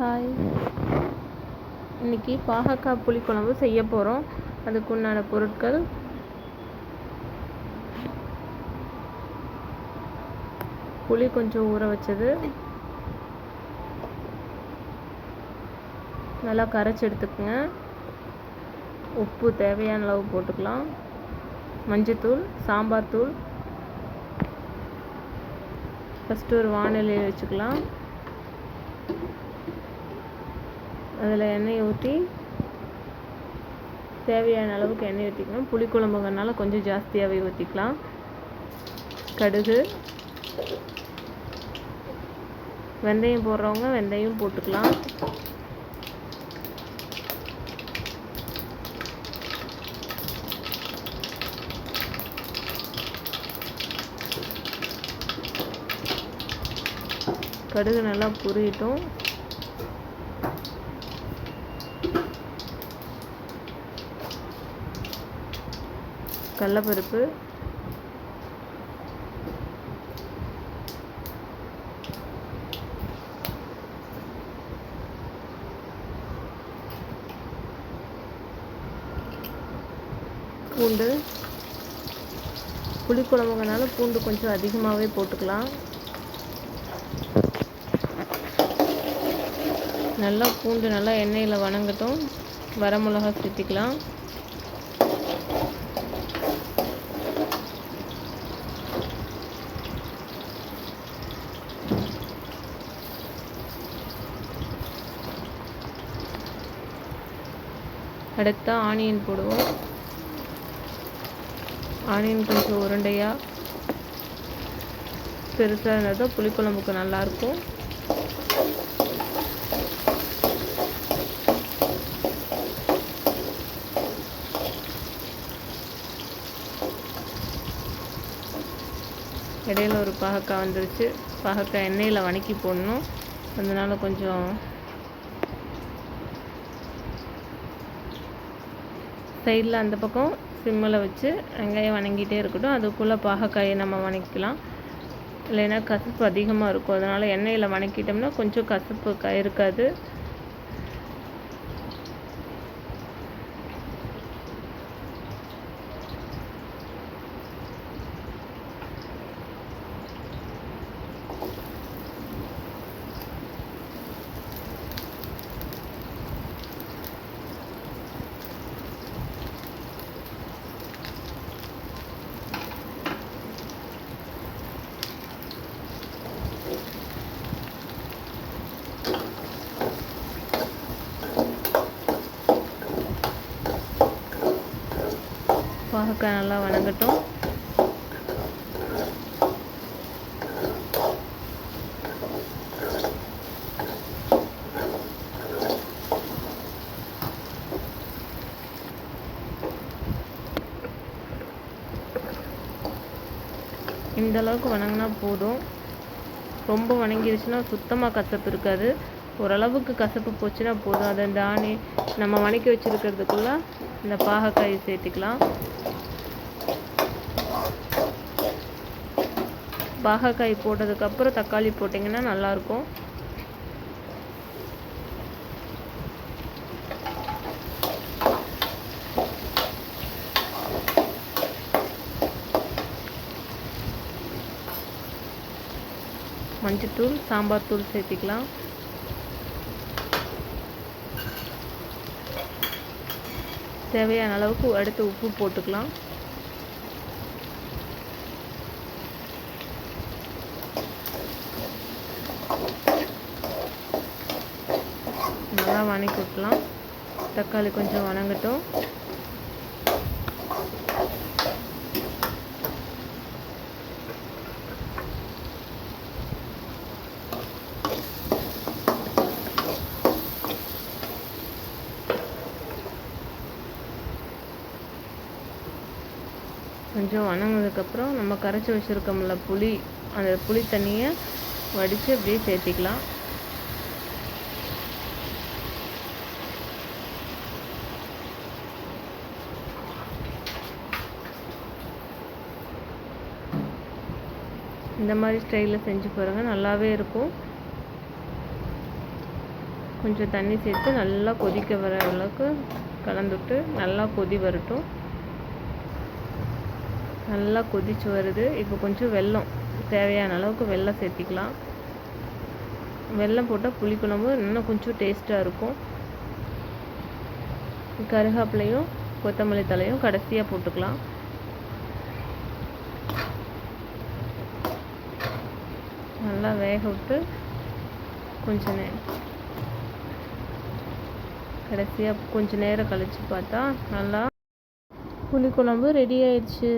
Hi இன்றைக்கி பாகக்காய் புளிக்குழம்பு செய்ய போகிறோம் அதுக்கு உண்டான பொருட்கள். புளி கொஞ்சம் ஊற வச்சது. நல்லா கரைச்சி எடுத்துக்கோங்க. உப்பு தேவையான அளவு போட்டுக்கலாம். மஞ்சத்தூள் சாம்பார் தூள். ஃபஸ்ட்டு ஒரு வானிலையை வச்சுக்கலாம். அதில் எண்ணெய் ஊற்றி தேவையான அளவுக்கு எண்ணெய் ஊற்றிக்கணும். புளிக்குழம்புங்கிறனால கொஞ்சம் ஜாஸ்தியாகவே ஊற்றிக்கலாம். கடுகு. வெந்தயம் போடுறவங்க வெந்தயம் போட்டுக்கலாம். கடுகு நல்லா பொரியட்டும். கடலப்பருப்பு. பூண்டு. புளிக்குழம்புனால பூண்டு கொஞ்சம் அதிகமாகவே போட்டுக்கலாம். நல்லா பூண்டு நல்லா எண்ணெயில் வணங்கட்டும். வரமிளகா சேர்த்திக்கலாம். அடுத்து ஆனியன் போடுவோம். ஆனியன் கொஞ்சம் உருண்டையாக பெருசாக இருந்தால் தான் புளிக்குழம்புக்கு நல்லாயிருக்கும். இடையில ஒரு பாகக்காய் வந்துருச்சு. பாகக்காய் எண்ணெயில் வணக்கி போடணும். அதனால கொஞ்சம் சைடில் அந்த பக்கம் சிம்மில் வச்சு வெங்காயம் வணங்கிட்டே இருக்கட்டும். அதுக்குள்ளே பாகக்காயை நம்ம வணக்கிக்கலாம். இல்லைன்னா கசப்பு அதிகமாக இருக்கும். அதனால் எண்ணெயில் வணக்கிட்டோம்னா கொஞ்சம் கசப்பு க இருக்காது. பாகக்காய் நல்லா வணங்கட்டும். இந்த அளவுக்கு வணங்கினா போதும். ரொம்ப வணங்கிருச்சுன்னா சுத்தமாக கசப்பு இருக்காது. ஓரளவுக்கு கசப்பு போச்சுன்னா போதும். அதை தானே நம்ம வணக்கி வச்சுருக்கிறதுக்குள்ள இந்த பாகக்காயை சேர்த்துக்கலாம். பாகக்காய் போட்டதுக்கப்புறம் தக்காளி போட்டிங்கன்னா நல்லாயிருக்கும். மஞ்சத்தூள் சாம்பார் தூள் சேர்த்திக்கலாம். தேவையான அளவுக்கு அடுத்து உப்பு போட்டுக்கலாம். நல்லா வணக்கி விட்டலாம். தக்காளி கொஞ்சம் வணங்கட்டும். கொஞ்சம் வணங்கினதுக்கப்புறம் நம்ம கரைச்சி வச்சுருக்கோம்ல புளி அந்த புளி தண்ணியை வடித்து அப்படியே சேர்த்திக்கலாம். இந்த மாதிரி ஸ்டைலில் செஞ்சு பாருங்கள் நல்லாவே இருக்கும். கொஞ்சம் தண்ணி சேர்த்து நல்லா கொதிக்க வர அளவுக்கு கலந்துட்டு நல்லா கொதி வரட்டும். நல்லா கொதிச்சு வருது. இப்போ கொஞ்சம் வெல்லம் தேவையான அளவுக்கு வெல்லம் சேர்த்திக்கலாம். வெல்லம் போட்டால் புளிக்குழம்பு இன்னும் கொஞ்சம் டேஸ்ட்டாக இருக்கும். கருகாப்பிலையும் கொத்தமல்லி தலையும் கடைசியாக போட்டுக்கலாம். நல்லா வேக விட்டு கொஞ்ச நேரம் கடைசியாக கொஞ்ச நேரம் கழித்து பார்த்தா நல்லா புளிக்குழம்பு ரெடி ஆயிடுச்சு.